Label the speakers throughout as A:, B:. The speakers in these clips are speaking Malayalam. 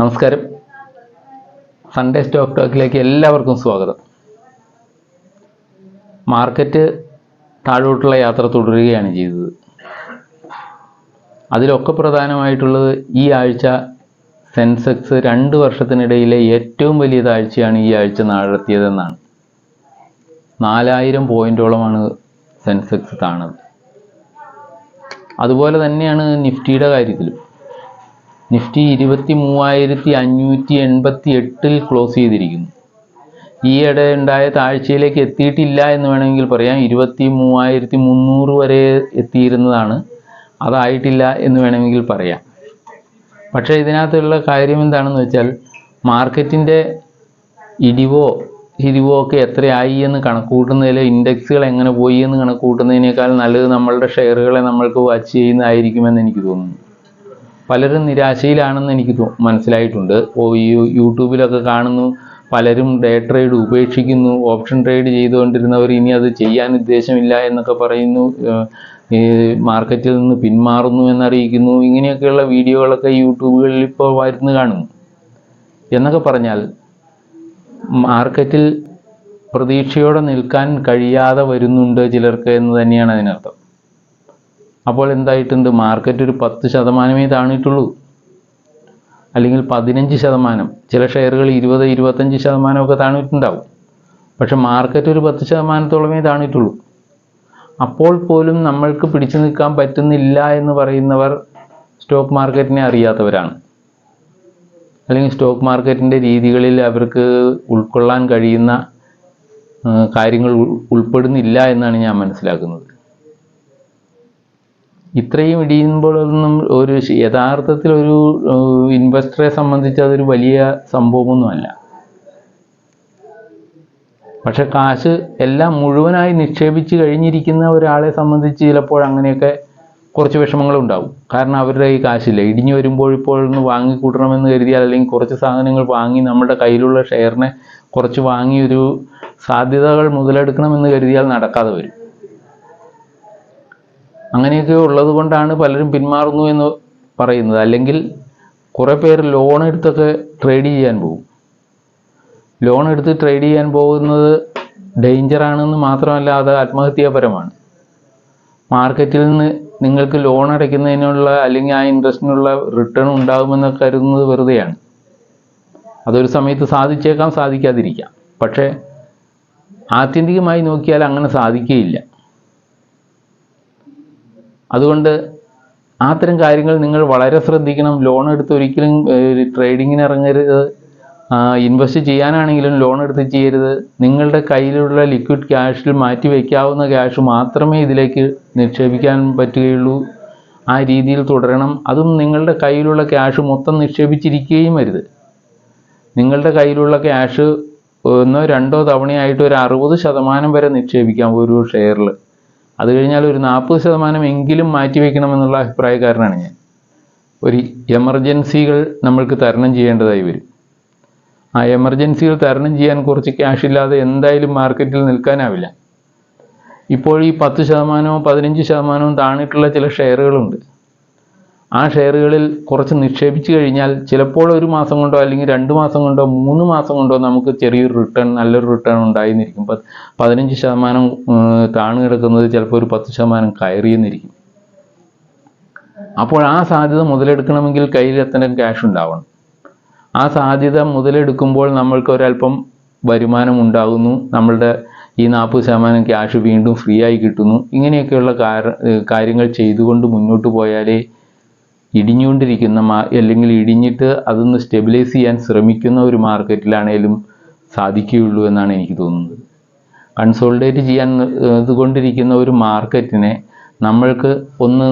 A: നമസ്കാരം. സൺഡേ സ്റ്റോക്ക് ടോക്കിലേക്ക് എല്ലാവർക്കും സ്വാഗതം. മാർക്കറ്റ് താഴോട്ടുള്ള യാത്ര തുടരുകയാണ് ചെയ്തത്. അതിലൊക്കെ പ്രധാനമായിട്ടുള്ളത് ഈ ആഴ്ച സെൻസെക്സ് രണ്ട് വർഷത്തിനിടയിലെ ഏറ്റവും വലിയ താഴ്ചയാണ് ഈ ആഴ്ച നടത്തിയതെന്നാണ് നാലായിരം പോയിന്റോളമാണ് സെൻസെക്സ് താണത് അതുപോലെ തന്നെയാണ് നിഫ്റ്റിയുടെ കാര്യത്തിലും. നിഫ്റ്റി ഇരുപത്തി മൂവായിരത്തി അഞ്ഞൂറ്റി എൺപത്തി എട്ടിൽ ക്ലോസ് ചെയ്തിരിക്കുന്നു. ഈയിടെ ഉണ്ടായ താഴ്ചയിലേക്ക് എത്തിയിട്ടില്ല എന്ന് വേണമെങ്കിൽ പറയാം. ഇരുപത്തി മൂവായിരത്തി മുന്നൂറ് വരെ എത്തിയിരുന്നതാണ്. അതായിട്ടില്ല എന്ന് വേണമെങ്കിൽ പറയാം. പക്ഷേ ഇതിനകത്തുള്ള കാര്യം എന്താണെന്ന് വെച്ചാൽ മാർക്കറ്റിന്റെ ഇടിവോ ഇരിവോ ഒക്കെ എത്രയായി എന്ന് കണക്കൂട്ടുന്നതിൽ ഇൻഡെക്സുകൾ എങ്ങനെ പോയി എന്ന് കണക്കൂട്ടുന്നതിനേക്കാൾ നല്ലത് നമ്മളുടെ ഷെയറുകളെ നമ്മൾക്ക് വാച്ച് ചെയ്യുന്നതായിരിക്കുമെന്ന് എനിക്ക് തോന്നുന്നു. പലരും നിരാശയിലാണെന്ന് എനിക്ക് മനസ്സിലായിട്ടുണ്ട്. യൂട്യൂബിലൊക്കെ കാണുന്നു പലരും ഡേ ട്രേഡ് ഉപേക്ഷിക്കുന്നു ഓപ്ഷൻ ട്രേഡ് ചെയ്തുകൊണ്ടിരുന്നവർ ഇനി അത് ചെയ്യാൻ ഉദ്ദേശമില്ല എന്നൊക്കെ പറയുന്നു. ഈ മാർക്കറ്റിൽ നിന്ന് പിന്മാറുന്നു എന്നറിയിക്കുന്നു. ഇങ്ങനെയൊക്കെയുള്ള വീഡിയോകളൊക്കെ യൂട്യൂബുകളിൽ ഇപ്പോൾ വരുന്നു കാണുന്നു. എന്നൊക്കെ പറഞ്ഞാൽ മാർക്കറ്റിൽ പ്രതീക്ഷയോടെ നിൽക്കാൻ കഴിയാതെ വരുന്നുണ്ട് ചിലർക്ക് എന്ന് തന്നെയാണ് അതിനർത്ഥം. അപ്പോൾ എന്തായിട്ടുണ്ട്? മാർക്കറ്റ് ഒരു പത്ത് ശതമാനമേ താണിട്ടുള്ളൂ. അല്ലെങ്കിൽ പതിനഞ്ച് ശതമാനം. ചില ഷെയറുകൾ ഇരുപത് ഇരുപത്തഞ്ച് ശതമാനമൊക്കെ താണിട്ടുണ്ടാവും. പക്ഷെ മാർക്കറ്റ് ഒരു പത്ത് ശതമാനത്തോളമേ താണിട്ടുള്ളൂ. അപ്പോൾ പോലും നമ്മൾക്ക് പിടിച്ചു നിൽക്കാൻ പറ്റുന്നില്ല എന്ന് പറയുന്നവർ സ്റ്റോക്ക് മാർക്കറ്റിനെ അറിയാത്തവരാണ്. അല്ലെങ്കിൽ സ്റ്റോക്ക് മാർക്കറ്റിന്റെ രീതികളിൽ അവർക്ക് ഉൾക്കൊള്ളാൻ കഴിയുന്ന കാര്യങ്ങൾ ഉൾപ്പെടുന്നില്ല എന്നാണ് ഞാൻ മനസ്സിലാക്കുന്നത്. ഇത്രയും ഇടിയുമ്പോഴൊന്നും ഒരു യഥാർത്ഥത്തിൽ ഒരു ഇൻവെസ്റ്ററെ സംബന്ധിച്ച് അതൊരു വലിയ സംഭവമൊന്നുമല്ല. പക്ഷെ കാശ് എല്ലാം മുഴുവനായി നിക്ഷേപിച്ച് കഴിഞ്ഞിരിക്കുന്ന ഒരാളെ സംബന്ധിച്ച് ചിലപ്പോൾ അങ്ങനെയൊക്കെ കുറച്ച് വിഷമങ്ങളുണ്ടാവും. കാരണം അവരുടെ ഈ കാശില്ല. ഇടിഞ്ഞു വരുമ്പോൾ ഇപ്പോൾ ഒന്ന് വാങ്ങിക്കൂട്ടണമെന്ന് കരുതിയാൽ അല്ലെങ്കിൽ കുറച്ച് സാധനങ്ങൾ വാങ്ങി നമ്മുടെ കയ്യിലുള്ള ഷെയറിനെ കുറച്ച് വാങ്ങി ഒരു സാധ്യതകൾ മുതലെടുക്കണമെന്ന് കരുതിയാൽ നടക്കാതെ വരും. അങ്ങനെയൊക്കെ ഉള്ളത് കൊണ്ടാണ് പലരും പിന്മാറുന്നു എന്ന് പറയുന്നത്. അല്ലെങ്കിൽ കുറേ പേര് ലോൺ എടുത്തൊക്കെ ട്രേഡ് ചെയ്യാൻ പോകും. ലോൺ എടുത്ത് ട്രേഡ് ചെയ്യാൻ പോകുന്നത് ഡേഞ്ചറാണെന്ന് മാത്രമല്ല അത് ആത്മഹത്യാപരമാണ്. മാർക്കറ്റിൽ നിന്ന് നിങ്ങൾക്ക് ലോൺ അടയ്ക്കുന്നതിനുള്ള അല്ലെങ്കിൽ ആ ഇൻട്രസ്റ്റിനുള്ള റിട്ടേൺ ഉണ്ടാകുമെന്ന് കരുതുന്നത് വെറുതെയാണ്. അതൊരു സമയത്ത് സാധിച്ചേക്കാം സാധിക്കാതിരിക്കാം. പക്ഷേ ആത്യന്തികമായി നോക്കിയാൽ അങ്ങനെ സാധിക്കുകയില്ല. അതുകൊണ്ട് അത്തരം കാര്യങ്ങൾ നിങ്ങൾ വളരെ ശ്രദ്ധിക്കണം. ലോൺ എടുത്ത് ഒരിക്കലും ട്രേഡിങ്ങിന് ഇറങ്ങരുത്. ഇൻവെസ്റ്റ് ചെയ്യാനാണെങ്കിലും ലോൺ എടുത്ത് ചെയ്യരുത്. നിങ്ങളുടെ കയ്യിലുള്ള ലിക്വിഡ് ക്യാഷിൽ മാറ്റി വയ്ക്കാവുന്ന ക്യാഷ് മാത്രമേ ഇതിലേക്ക് നിക്ഷേപിക്കാൻ പറ്റുകയുള്ളൂ. ആ രീതിയിൽ തുടരണം. അതും നിങ്ങളുടെ കയ്യിലുള്ള ക്യാഷ് മൊത്തം നിക്ഷേപിച്ചിരിക്കുകയും വരുത് നിങ്ങളുടെ കയ്യിലുള്ള ക്യാഷ് ഒന്നോ രണ്ടോ തവണയായിട്ട് ഒരു അറുപത് ശതമാനം വരെ നിക്ഷേപിക്കാം ഒരു ഷെയറിൽ അത് കഴിഞ്ഞാൽ ഒരു നാൽപ്പത് ശതമാനം എങ്കിലും മാറ്റി എന്നുള്ള അഭിപ്രായക്കാരനാണ് ഞാൻ. ഒരു എമർജൻസികൾ നമ്മൾക്ക് തരണം ചെയ്യേണ്ടതായി വരും. ആ എമർജൻസികൾ തരണം ചെയ്യാൻ കുറച്ച് ക്യാഷ് ഇല്ലാതെ എന്തായാലും മാർക്കറ്റിൽ നിൽക്കാനാവില്ല. ഇപ്പോൾ ഈ പത്ത് ശതമാനവും പതിനഞ്ച് ശതമാനവും താണിട്ടുള്ള ചില ഷെയറുകളുണ്ട്. ആ ഷെയറുകളിൽ കുറച്ച് നിക്ഷേപിച്ചു കഴിഞ്ഞാൽ ചിലപ്പോൾ ഒരു മാസം കൊണ്ടോ അല്ലെങ്കിൽ രണ്ട് മാസം കൊണ്ടോ മൂന്ന് മാസം കൊണ്ടോ നമുക്ക് ചെറിയൊരു റിട്ടേൺ നല്ലൊരു റിട്ടേൺ ഉണ്ടായിരുന്നിരിക്കും. പത്ത് പതിനഞ്ച് ശതമാനം താണു കിടക്കുന്നത് ചിലപ്പോൾ ഒരു പത്ത് ശതമാനം കയറിയെന്നിരിക്കും. അപ്പോൾ ആ സാധ്യത മുതലെടുക്കണമെങ്കിൽ കയ്യിൽ എത്ര ക്യാഷ് ഉണ്ടാവണം. ആ സാധ്യത മുതലെടുക്കുമ്പോൾ നമ്മൾക്ക് ഒരല്പം വരുമാനം ഉണ്ടാകുന്നു. നമ്മളുടെ ഈ നാൽപ്പത് ശതമാനം ക്യാഷ് വീണ്ടും ഫ്രീ ആയി കിട്ടുന്നു. ഇങ്ങനെയൊക്കെയുള്ള കാര്യങ്ങൾ ചെയ്തുകൊണ്ട് മുന്നോട്ട് പോയാലേ ഇടിഞ്ഞുകൊണ്ടിരിക്കുന്ന മാ അല്ലെങ്കിൽ ഇടിഞ്ഞിട്ട് അതൊന്ന് സ്റ്റെബിലൈസ് ചെയ്യാൻ ശ്രമിക്കുന്ന ഒരു മാർക്കറ്റിലാണേലും സാധിക്കുകയുള്ളൂ എന്നാണ് എനിക്ക് തോന്നുന്നത്. കൺസോൾഡേറ്റ് ചെയ്യാൻ ഇതുകൊണ്ടിരിക്കുന്ന ഒരു മാർക്കറ്റിനെ നമ്മൾക്ക് ഒന്ന്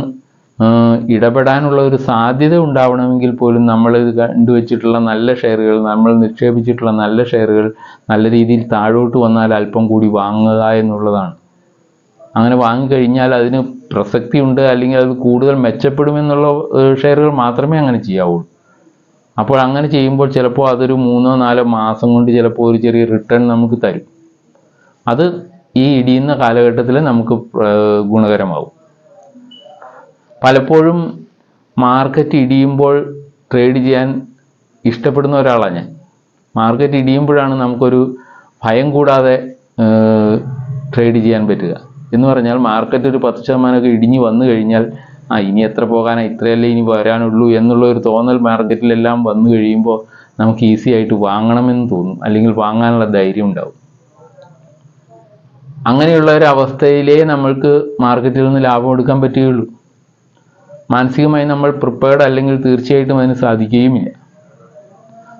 A: ഇടപെടാനുള്ള ഒരു സാധ്യത ഉണ്ടാവണമെങ്കിൽ പോലും നമ്മൾ കണ്ടുവച്ചിട്ടുള്ള നല്ല ഷെയറുകൾ നമ്മൾ നിക്ഷേപിച്ചിട്ടുള്ള നല്ല ഷെയറുകൾ നല്ല രീതിയിൽ താഴോട്ട് വന്നാൽ അല്പം കൂടി വാങ്ങുക എന്നുള്ളതാണ്. അങ്ങനെ വാങ്ങിക്കഴിഞ്ഞാൽ അതിന് പ്രസക്തിയുണ്ട് അല്ലെങ്കിൽ അത് കൂടുതൽ മെച്ചപ്പെടുമെന്നുള്ള ഷെയറുകൾ മാത്രമേ അങ്ങനെ ചെയ്യാവുള്ളൂ അപ്പോൾ അങ്ങനെ ചെയ്യുമ്പോൾ ചിലപ്പോൾ അതൊരു മൂന്നോ നാലോ മാസം കൊണ്ട് ചിലപ്പോൾ ഒരു ചെറിയ റിട്ടേൺ നമുക്ക് തരും. അത് ഈ ഇടിയുന്ന കാലഘട്ടത്തിൽ നമുക്ക് ഗുണകരമാവും. പലപ്പോഴും മാർക്കറ്റ് ഇടിയുമ്പോൾ ട്രേഡ് ചെയ്യാൻ ഇഷ്ടപ്പെടുന്ന ഒരാളാണ് ഞാൻ. മാർക്കറ്റ് ഇടിയുമ്പോഴാണ് നമുക്കൊരു ഭയം കൂടാതെ ട്രേഡ് ചെയ്യാൻ പറ്റുക. എന്ന് പറഞ്ഞാൽ മാർക്കറ്റ് ഒരു പത്ത് ശതമാനമൊക്കെ ഇടിഞ്ഞു വന്നു കഴിഞ്ഞാൽ ആ ഇനി എത്ര പോകാനാ? ഇത്രയല്ലേ ഇനി വരാനുള്ളൂ എന്നുള്ള ഒരു തോന്നൽ മാർക്കറ്റിലെല്ലാം വന്നു കഴിയുമ്പോൾ നമുക്ക് ഈസി ആയിട്ട് വാങ്ങണമെന്ന് തോന്നും. അല്ലെങ്കിൽ വാങ്ങാനുള്ള ധൈര്യം ഉണ്ടാവും. അങ്ങനെയുള്ള ഒരു അവസ്ഥയിലേ നമ്മൾക്ക് മാർക്കറ്റിൽ നിന്ന് ലാഭം എടുക്കാൻ പറ്റുകയുള്ളൂ. മാനസികമായി നമ്മൾ പ്രിപ്പയർഡ് അല്ലെങ്കിൽ തീർച്ചയായിട്ടും അതിന് സാധിക്കുകയുമില്ല.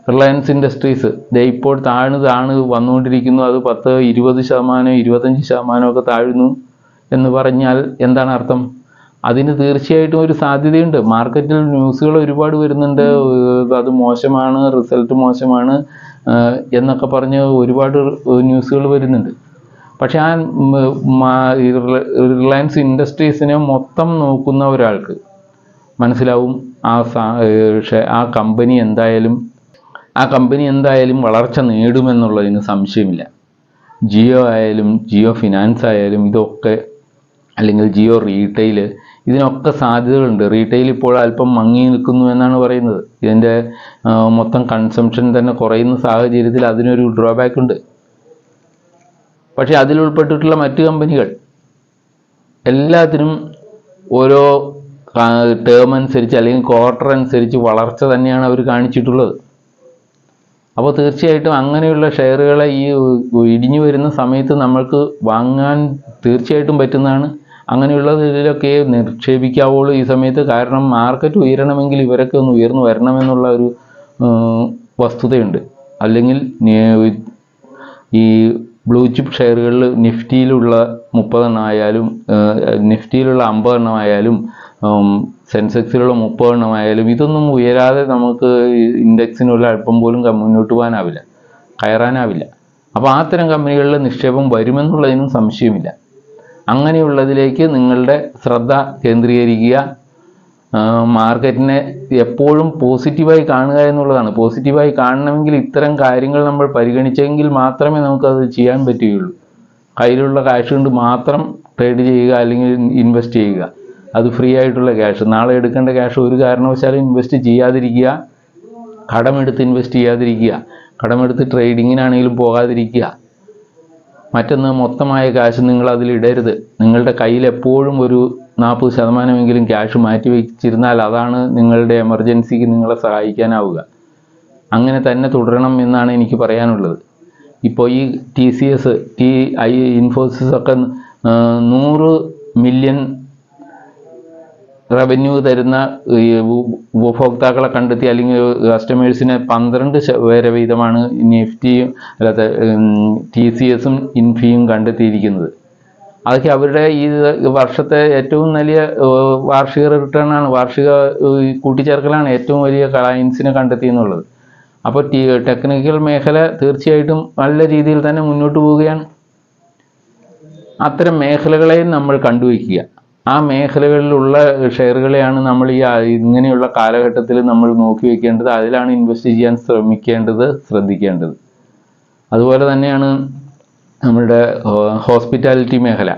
A: റിലയൻസ് ഇൻഡസ്ട്രീസ് ദേ ഇപ്പോൾ താഴ്ന്ന് താഴ്ന്ന് വന്നുകൊണ്ടിരിക്കുന്നു. അത് പത്ത് ഇരുപത് ശതമാനം ഇരുപത്തഞ്ച് ശതമാനമൊക്കെ താഴ്ന്നു എന്ന് പറഞ്ഞാൽ എന്താണ് അർത്ഥം? അതിന് തീർച്ചയായിട്ടും ഒരു സാധ്യതയുണ്ട്. മാർക്കറ്റിൽ ന്യൂസുകൾ ഒരുപാട് വരുന്നുണ്ട്. അത് മോശമാണ് റിസൾട്ട് മോശമാണ് എന്നൊക്കെ പറഞ്ഞ് ഒരുപാട് ന്യൂസുകൾ വരുന്നുണ്ട്. പക്ഷെ ആ റിലയൻസ് ഇൻഡസ്ട്രീസിനെ മൊത്തം നോക്കുന്ന ഒരാൾക്ക് മനസ്സിലാവും ആ സാ- ആ കമ്പനി എന്തായാലും ആ കമ്പനി എന്തായാലും വളർച്ച നേടുമെന്നുള്ളതിന് സംശയമില്ല. ജിയോ ആയാലും ജിയോ ഫിനാൻസ് ആയാലും ഇതൊക്കെ അല്ലെങ്കിൽ ജിയോ റീറ്റെയിൽ ഇതിനൊക്കെ സാധ്യതകളുണ്ട്. റീറ്റെയിൽ ഇപ്പോൾ അല്പം മങ്ങി നിൽക്കുന്നു എന്നാണ് പറയുന്നത്. ഇതിന്റെ മൊത്തം കൺസംഷൻ തന്നെ കുറയുന്ന സാഹചര്യത്തിൽ അതിനൊരു ഡ്രോബാക്ക് ഉണ്ട്. പക്ഷേ അതിലുൾപ്പെട്ടിട്ടുള്ള മറ്റ് കമ്പനികൾ എല്ലാത്തിനും ഓരോ ടേം അനുസരിച്ച് അല്ലെങ്കിൽ ക്വാർട്ടർ അനുസരിച്ച് വളർച്ച തന്നെയാണ് അവർ കാണിച്ചിട്ടുള്ളത്. അപ്പോൾ തീർച്ചയായിട്ടും അങ്ങനെയുള്ള ഷെയറുകളെ ഈ ഇടിഞ്ഞു വരുന്ന സമയത്ത് നമ്മൾക്ക് വാങ്ങാൻ തീർച്ചയായിട്ടും പറ്റുന്നതാണ്. അങ്ങനെയുള്ളതിലൊക്കെ നിക്ഷേപിക്കാവുള്ളൂ ഈ സമയത്ത്. കാരണം മാർക്കറ്റ് ഉയരണമെങ്കിൽ ഇവരൊക്കെ ഒന്ന് ഉയർന്നു വരണമെന്നുള്ള ഒരു വസ്തുതയുണ്ട്. അല്ലെങ്കിൽ ഈ ബ്ലൂ ചിപ്പ് ഷെയറുകളിൽ നിഫ്റ്റിയിലുള്ള മുപ്പതെണ്ണം ആയാലും നിഫ്റ്റിയിലുള്ള അമ്പതെണ്ണം ആയാലും സെൻസെക്സിലുള്ള മുപ്പതെണ്ണം ആയാലും ഇതൊന്നും ഉയരാതെ നമുക്ക് ഇൻഡെക്സിനുള്ള അല്പം പോലും മുന്നോട്ട് പോകാനാവില്ല കയറാനാവില്ല. അപ്പോൾ അത്തരം കമ്പനികളിൽ നിക്ഷേപം വരുമെന്നുള്ളതിനും സംശയമില്ല. അങ്ങനെയുള്ളതിലേക്ക് നിങ്ങളുടെ ശ്രദ്ധ കേന്ദ്രീകരിക്കുക. മാർക്കറ്റിനെ എപ്പോഴും പോസിറ്റീവായി കാണുക എന്നുള്ളതാണ്. പോസിറ്റീവായി കാണണമെങ്കിൽ ഇത്തരം കാര്യങ്ങൾ നമ്മൾ പരിഗണിച്ചെങ്കിൽ മാത്രമേ നമുക്കത് ചെയ്യാൻ പറ്റുകയുള്ളൂ. കയ്യിലുള്ള കാശ് കൊണ്ട് മാത്രം ട്രേഡ് ചെയ്യുക അല്ലെങ്കിൽ ഇൻവെസ്റ്റ് ചെയ്യുക. അത് ഫ്രീ ആയിട്ടുള്ള ക്യാഷ് നാളെ എടുക്കേണ്ട ക്യാഷ് ഒരു കാരണവശാലും ഇൻവെസ്റ്റ് ചെയ്യാതിരിക്കുക. കടമെടുത്ത് ഇൻവെസ്റ്റ് ചെയ്യാതിരിക്കുക. കടമെടുത്ത് ട്രേഡിങ്ങിനാണെങ്കിലും പോകാതിരിക്കുക. മറ്റൊന്ന് മൊത്തമായ ക്യാഷ് നിങ്ങൾ അതിലിടരുത് നിങ്ങളുടെ കയ്യിൽ എപ്പോഴും ഒരു നാൽപ്പത് ശതമാനമെങ്കിലും ക്യാഷ് മാറ്റി വെച്ചിരുന്നാൽ അതാണ് നിങ്ങളുടെ എമർജൻസിക്ക് നിങ്ങളെ സഹായിക്കാനാവുക. അങ്ങനെ തന്നെ തുടരണം എന്നാണ് എനിക്ക് പറയാനുള്ളത്. ഇപ്പോൾ ഈ T C S T I Infosys ഒക്കെ നൂറ് മില്യൺ റവന്യൂ തരുന്ന ഉപഭോക്താക്കളെ കണ്ടെത്തി അല്ലെങ്കിൽ കസ്റ്റമേഴ്സിനെ പന്ത്രണ്ട് വരെ വീതമാണ് നിഫ്റ്റിയും അല്ലാത്ത ടി സി എസും ഇൻഫിയും കണ്ടെത്തിയിരിക്കുന്നത്. അതൊക്കെ അവരുടെ ഈ വർഷത്തെ ഏറ്റവും വലിയ വാർഷിക റിട്ടേൺ ആണ്. വാർഷിക കൂട്ടിച്ചേർക്കലാണ് ഏറ്റവും വലിയ ക്ലയൻസിനെ കണ്ടെത്തിയെന്നുള്ളത്. അപ്പോൾ ടി ടെക്നിക്കൽ മേഖല തീർച്ചയായിട്ടും നല്ല രീതിയിൽ തന്നെ മുന്നോട്ട് പോവുകയാണ്. അത്തരം മേഖലകളെയും നമ്മൾ കണ്ടുവയ്ക്കുക. ആ മേഖലകളിലുള്ള ഷെയറുകളെയാണ് നമ്മൾ ഈ ഇങ്ങനെയുള്ള കാലഘട്ടത്തിൽ നമ്മൾ നോക്കി വെക്കേണ്ടത്. അതിലാണ് ഇൻവെസ്റ്റ് ചെയ്യാൻ ശ്രമിക്കേണ്ടത് ശ്രദ്ധിക്കേണ്ടത്. അതുപോലെ തന്നെയാണ് നമ്മുടെ ഹോസ്പിറ്റാലിറ്റി മേഖല.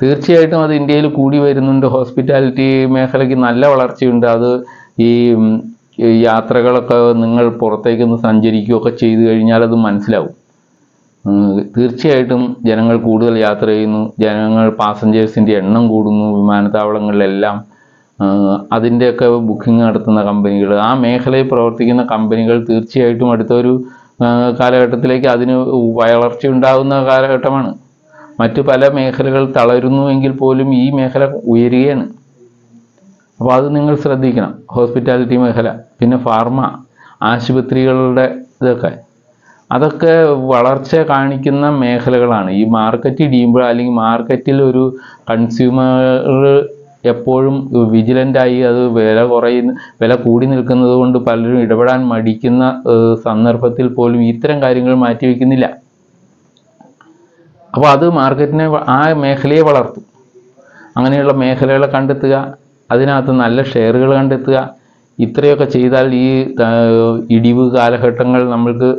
A: തീർച്ചയായിട്ടും അത് ഇന്ത്യയിൽ കൂടി വരുന്നുണ്ട്. ഹോസ്പിറ്റാലിറ്റി മേഖലയ്ക്ക് നല്ല വളർച്ചയുണ്ട്. അത് ഈ യാത്രകളൊക്കെ നിങ്ങൾ പുറത്തേക്കൊന്ന് സഞ്ചരിക്കുകയൊക്കെ ചെയ്തു കഴിഞ്ഞാൽ അത് മനസ്സിലാവും. തീർച്ചയായിട്ടും ജനങ്ങൾ കൂടുതൽ യാത്ര ചെയ്യുന്നു. ജനങ്ങൾ പാസഞ്ചേഴ്സിന്റെ എണ്ണം കൂടുന്നു. വിമാനത്താവളങ്ങളിലെല്ലാം അതിന്റെയൊക്കെ ബുക്കിംഗ് നടത്തുന്ന കമ്പനികൾ ആ മേഖലയിൽ പ്രവർത്തിക്കുന്ന കമ്പനികൾ തീർച്ചയായിട്ടും അടുത്തൊരു കാലഘട്ടത്തിലേക്ക് അതിന് വളർച്ച ഉണ്ടാകുന്ന കാലഘട്ടമാണ്. മറ്റു പല മേഖലകൾ തളരുന്നുവെങ്കിൽ പോലും ഈ മേഖല ഉയരുകയാണ്. അപ്പോൾ അത് നിങ്ങൾ ശ്രദ്ധിക്കണം. ഹോസ്പിറ്റാലിറ്റി മേഖല പിന്നെ ഫാർമ ആശുപത്രികളുടെ ഇതൊക്കെ. അതൊക്കെ വളർച്ച കാണിക്കുന്ന മേഖലകളാണ്. ഈ മാർക്കറ്റ് ഇടിയുമ്പോൾ അല്ലെങ്കിൽ മാർക്കറ്റിൽ ഒരു കൺസ്യൂമർ എപ്പോഴും വിജിലന്റായി അത് വില കുറയുന്ന വില കൂടി നിൽക്കുന്നത് കൊണ്ട് പലരും ഇടപെടാൻ മടിക്കുന്ന സന്ദർഭത്തിൽ പോലും ഇത്തരം കാര്യങ്ങൾ മാറ്റിവെക്കുന്നില്ല അപ്പോൾ അത് മാർക്കറ്റിനെ ആ മേഖലയെ വളർത്തും. അങ്ങനെയുള്ള മേഖലകളെ കണ്ടെത്തുക അതിനകത്ത് നല്ല ഷെയറുകൾ കണ്ടെത്തുക ഇത്രയൊക്കെ ചെയ്താൽ ഈ ഇടിവ് കാലഘട്ടങ്ങൾ നമ്മൾക്ക്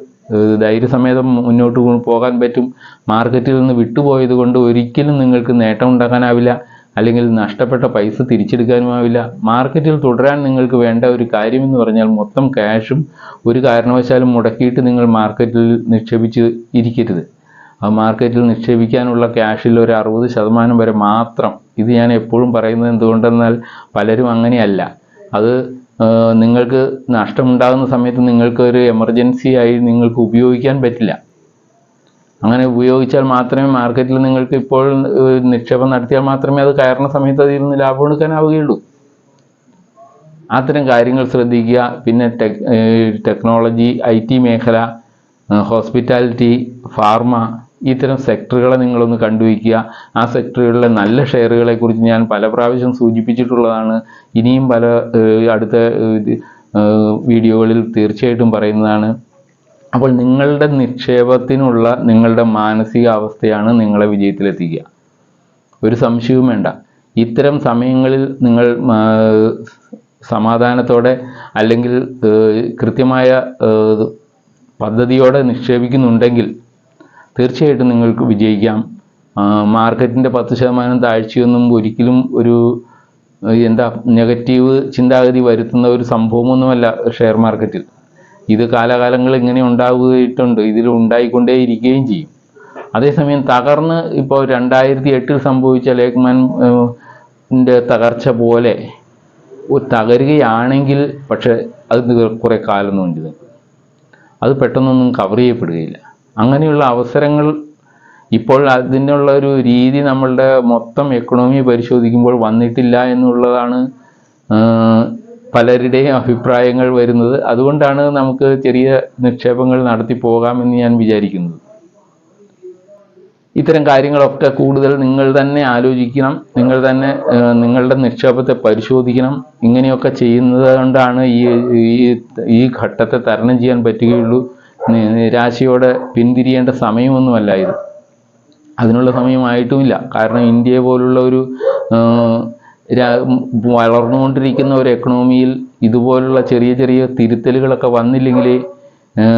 A: ധൈര്യസമേതം മുന്നോട്ട് പോകാൻ പറ്റും. മാർക്കറ്റിൽ നിന്ന് വിട്ടുപോയത് കൊണ്ട് ഒരിക്കലും നിങ്ങൾക്ക് നേട്ടം ഉണ്ടാക്കാനാവില്ല. അല്ലെങ്കിൽ നഷ്ടപ്പെട്ട പൈസ തിരിച്ചെടുക്കാനുമാവില്ല. മാർക്കറ്റിൽ തുടരാൻ നിങ്ങൾക്ക് വേണ്ട ഒരു കാര്യമെന്ന് പറഞ്ഞാൽ മൊത്തം ക്യാഷും ഒരു കാരണവശാലും മുടക്കിയിട്ട് നിങ്ങൾ മാർക്കറ്റിൽ നിക്ഷേപിച്ച് ഇരിക്കരുത്. ആ മാർക്കറ്റിൽ നിക്ഷേപിക്കാനുള്ള ക്യാഷിൽ ഒരു അറുപത് ശതമാനം വരെ മാത്രം. ഇത് ഞാൻ എപ്പോഴും പറയുന്നത് എന്തുകൊണ്ടെന്നാൽ പലരും അങ്ങനെയല്ല. അത് നിങ്ങൾക്ക് നഷ്ടമുണ്ടാകുന്ന സമയത്ത് നിങ്ങൾക്ക് ഒരു എമർജൻസി ആയി നിങ്ങൾക്ക് ഉപയോഗിക്കാൻ പറ്റില്ല. അങ്ങനെ ഉപയോഗിച്ചാൽ മാത്രമേ മാർക്കറ്റിൽ നിങ്ങൾക്ക് ഇപ്പോൾ നിക്ഷേപം നടത്തിയാൽ മാത്രമേ അത് കയറുന്ന സമയത്ത് അതിൽ നിന്ന് ലാഭം എടുക്കാനാവുകയുള്ളൂ. അത്തരം കാര്യങ്ങൾ ശ്രദ്ധിക്കുക. പിന്നെ ടെക് ടെക്നോളജി ഐ ടി മേഖല ഹോസ്പിറ്റാലിറ്റി ഫാർമ ഇത്തരം സെക്ടറുകളെ നിങ്ങളൊന്ന് കണ്ടുവയ്ക്കുക. ആ സെക്ടറുകളിലെ നല്ല ഷെയറുകളെ കുറിച്ച് ഞാൻ പല പ്രാവശ്യം സൂചിപ്പിച്ചിട്ടുള്ളതാണ്. ഇനിയും പല അടുത്ത വീഡിയോകളിൽ തീർച്ചയായിട്ടും പറയുന്നതാണ്. അപ്പോൾ നിങ്ങളുടെ നിക്ഷേപത്തിനുള്ള നിങ്ങളുടെ മാനസികാവസ്ഥയാണ് നിങ്ങളെ വിജയത്തിലെത്തിക്കുക. ഒരു സംശയവും വേണ്ട. ഇത്തരം സമയങ്ങളിൽ നിങ്ങൾ സമാധാനത്തോടെ അല്ലെങ്കിൽ കൃത്യമായ പദ്ധതിയോടെ നിക്ഷേപിക്കുന്നുണ്ടെങ്കിൽ തീർച്ചയായിട്ടും നിങ്ങൾക്ക് വിജയിക്കാം. മാർക്കറ്റിന്റെ പത്ത് ശതമാനം താഴ്ചയൊന്നും ഒരിക്കലും ഒരു എന്താ നെഗറ്റീവ് ചിന്താഗതി വരുത്തുന്ന ഒരു സംഭവമൊന്നുമല്ല ഷെയർ മാർക്കറ്റിൽ. ഇത് കാലാകാലങ്ങൾ ഇങ്ങനെ ഉണ്ടാവുകയിട്ടുണ്ട്. ഇതിൽ ഉണ്ടായിക്കൊണ്ടേ ഇരിക്കുകയും ചെയ്യും. അതേസമയം തകർന്ന് ഇപ്പോൾ രണ്ടായിരത്തി എട്ടിൽ സംഭവിച്ച ലേഖ്മാൻ തകർച്ച പോലെ തകരുകയാണെങ്കിൽ പക്ഷെ അത് കുറെ കാലം നോണ്ടി നിൽക്കും. അത് പെട്ടെന്നൊന്നും കവർ ചെയ്യപ്പെടുകയില്ല. അങ്ങനെയുള്ള അവസരങ്ങൾ ഇപ്പോൾ അതിനുള്ള ഒരു രീതി നമ്മളുടെ മൊത്തം എക്കണോമി പരിശോധിക്കുമ്പോൾ വന്നിട്ടില്ല എന്നുള്ളതാണ് പലരുടെയും അഭിപ്രായങ്ങൾ വരുന്നത്. അതുകൊണ്ടാണ് നമുക്ക് ചെറിയ നിക്ഷേപങ്ങൾ നടത്തി പോകാമെന്ന് ഞാൻ വിചാരിക്കുന്നത്. ഇത്തരം കാര്യങ്ങളൊക്കെ കൂടുതൽ നിങ്ങൾ തന്നെ ആലോചിക്കണം. നിങ്ങൾ തന്നെ നിങ്ങളുടെ നിക്ഷേപത്തെ പരിശോധിക്കണം. ഇങ്ങനെയൊക്കെ ചെയ്യുന്നത് കൊണ്ടാണ് ഈ ഈ ഘട്ടത്തെ തരണം ചെയ്യാൻ പറ്റുകയുള്ളൂ. നിരാശയോടെ പിന്തിരിയേണ്ട സമയമൊന്നുമല്ല ഇത്. അതിനുള്ള സമയമായിട്ടുമില്ല. കാരണം ഇന്ത്യയെ പോലുള്ള ഒരു വളർന്നുകൊണ്ടിരിക്കുന്ന ഒരു എക്കണോമിയിൽ ഇതുപോലുള്ള ചെറിയ ചെറിയ തിരുത്തലുകളൊക്കെ വന്നില്ലെങ്കിലേ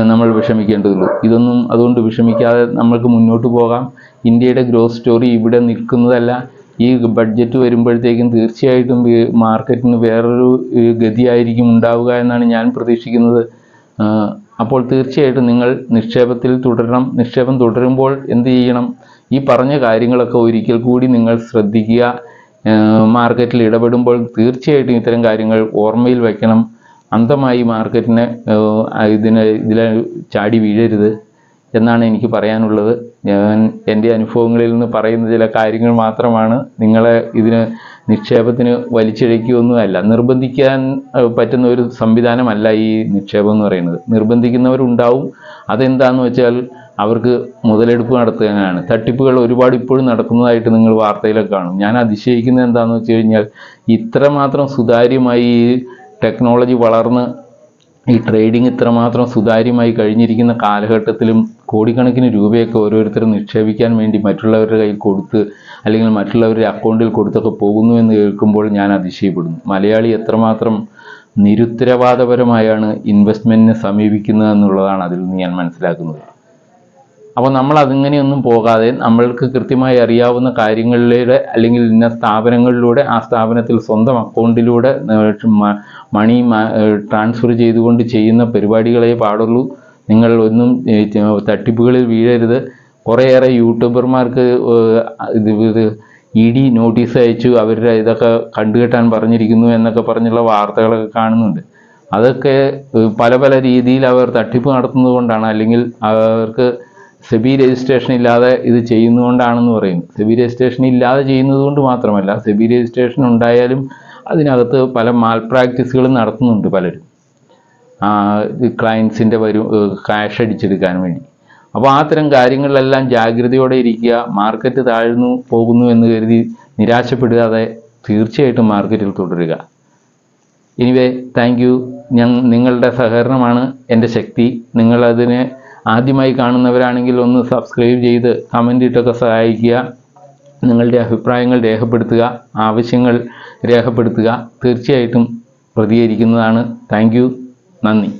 A: നമ്മൾ വിഷമിക്കേണ്ടതുള്ളൂ. ഇതൊന്നും അതുകൊണ്ട് വിഷമിക്കാതെ നമ്മൾക്ക് മുന്നോട്ട് പോകാം. ഇന്ത്യയുടെ ഗ്രോത്ത് സ്റ്റോറി ഇവിടെ നിൽക്കുന്നതല്ല. ഈ ബഡ്ജറ്റ് വരുമ്പോഴത്തേക്കും തീർച്ചയായിട്ടും മാർക്കറ്റിന് വേറൊരു ഗതിയായിരിക്കും ഉണ്ടാവുക എന്നാണ് ഞാൻ പ്രതീക്ഷിക്കുന്നത്. അപ്പോൾ തീർച്ചയായിട്ടും നിങ്ങൾ നിക്ഷേപത്തിൽ തുടരണം. നിക്ഷേപം തുടരുമ്പോൾ എന്ത് ചെയ്യണം? ഈ പറഞ്ഞ കാര്യങ്ങളൊക്കെ ഒരിക്കൽ കൂടി നിങ്ങൾ ശ്രദ്ധിക്കുക. മാർക്കറ്റിൽ ഇടപെടുമ്പോൾ തീർച്ചയായിട്ടും ഇത്തരം കാര്യങ്ങൾ ഓർമ്മയിൽ വയ്ക്കണം അന്ധമായി മാർക്കറ്റിനെ ഇതിനെ ഇതിൽ ചാടി വീഴരുത്. എന്നാണ് എനിക്ക് പറയാനുള്ളത്. ഞാൻ എന്റെ അനുഭവങ്ങളിൽ നിന്ന് പറയുന്ന ചില കാര്യങ്ങൾ മാത്രമാണ് നിങ്ങളെ ഇതിന് നിക്ഷേപത്തിന് വലിച്ചിഴയ്ക്കുകയൊന്നുമല്ല നിർബന്ധിക്കാൻ പറ്റുന്ന ഒരു സംവിധാനമല്ല ഈ നിക്ഷേപം എന്ന് പറയുന്നത്. നിർബന്ധിക്കുന്നവരുണ്ടാവും. അതെന്താന്ന് വെച്ചാൽ അവർക്ക് മുതലെടുപ്പ് നടത്തുകയാണ് തട്ടിപ്പുകൾ ഒരുപാട് ഇപ്പോഴും നടക്കുന്നതായിട്ട് നിങ്ങൾ വാർത്തയിലൊക്കെ കാണും. ഞാൻ അതിശയിക്കുന്നത് എന്താണെന്ന് വെച്ച് കഴിഞ്ഞാൽ ഇത്രമാത്രം സുതാര്യമായി ഈ ടെക്നോളജി വളർന്ന് ഈ ട്രേഡിംഗ് ഇത്രമാത്രം സുതാര്യമായി കഴിഞ്ഞിരിക്കുന്ന കാലഘട്ടത്തിലും കോടിക്കണക്കിന് രൂപയൊക്കെ ഓരോരുത്തരും നിക്ഷേപിക്കാൻ വേണ്ടി മറ്റുള്ളവരുടെ കയ്യിൽ കൊടുത്ത് അല്ലെങ്കിൽ മറ്റുള്ളവരുടെ അക്കൗണ്ടിൽ കൊടുത്തൊക്കെ പോകുന്നു എന്ന് കേൾക്കുമ്പോൾ ഞാൻ അതിശയപ്പെടുന്നു. മലയാളി എത്രമാത്രം നിരുത്തരവാദപരമായാണ് ഇൻവെസ്റ്റ്മെന്റിനെ സമീപിക്കുന്നത് എന്നുള്ളതാണ് അതിൽ നിന്ന് ഞാൻ മനസ്സിലാക്കുന്നത്. അപ്പോൾ നമ്മൾ അതിങ്ങനെയൊന്നും പോകാതെ നമ്മൾക്ക് കൃത്യമായി അറിയാവുന്ന കാര്യങ്ങളിലൂടെ അല്ലെങ്കിൽ ഇന്ന സ്ഥാപനങ്ങളിലൂടെ ആ സ്ഥാപനത്തിൽ സ്വന്തം അക്കൗണ്ടിലൂടെ മണി ട്രാൻസ്ഫർ ചെയ്തുകൊണ്ട് ചെയ്യുന്ന പരിപാടികളെ പാടുള്ളൂ. നിങ്ങൾ ഒന്നും തട്ടിപ്പുകളിൽ വീഴരുത്. കുറേയേറെ യൂട്യൂബർമാർക്ക് ഇത് ഇത് ഇ ഡി നോട്ടീസ് അയച്ചു അവരുടെ ഇതൊക്കെ കണ്ടുകെട്ടാൻ പറഞ്ഞിരിക്കുന്നു എന്നൊക്കെ പറഞ്ഞുള്ള വാർത്തകളൊക്കെ കാണുന്നുണ്ട്. അതൊക്കെ പല പല രീതിയിൽ അവർ തട്ടിപ്പ് നടത്തുന്നത് കൊണ്ടാണ്. അല്ലെങ്കിൽ അവർക്ക് സെബി രജിസ്ട്രേഷൻ ഇല്ലാതെ ഇത് ചെയ്യുന്നതുകൊണ്ടാണെന്ന് പറയുന്നു സെബി രജിസ്ട്രേഷൻ ഇല്ലാതെ ചെയ്യുന്നത് കൊണ്ട് മാത്രമല്ല സെബി രജിസ്ട്രേഷൻ ഉണ്ടായാലും അതിനകത്ത് പല മാൽ പ്രാക്ടീസുകളും നടത്തുന്നുണ്ട് പലരും. ക്ലയൻസിന്റെ വരും ക്യാഷ് അടിച്ചെടുക്കാൻ വേണ്ടി. അപ്പോൾ ആ തരം കാര്യങ്ങളിലെല്ലാം ജാഗ്രതയോടെ ഇരിക്കുക. മാർക്കറ്റ് താഴ്ന്നു പോകുന്നു എന്ന് കരുതി നിരാശപ്പെടാതെ തീർച്ചയായിട്ടും മാർക്കറ്റിൽ തുടരുക. എനിവേ താങ്ക് യു ഞാൻ നിങ്ങളുടെ സഹകരണമാണ് എന്റെ ശക്തി. നിങ്ങളതിനെ ആദ്യമായി കാണുന്നവരാണെങ്കിൽ ഒന്ന് സബ്സ്ക്രൈബ് ചെയ്ത് കമന്റ് ഇട്ടൊക്കെ സഹായിക്കുക. നിങ്ങളുടെ അഭിപ്രായങ്ങൾ രേഖപ്പെടുത്തുക. ആവശ്യങ്ങൾ രേഖപ്പെടുത്തുക. തീർച്ചയായിട്ടും പ്രതികരിക്കുന്നതാണ്. താങ്ക് നന്ദി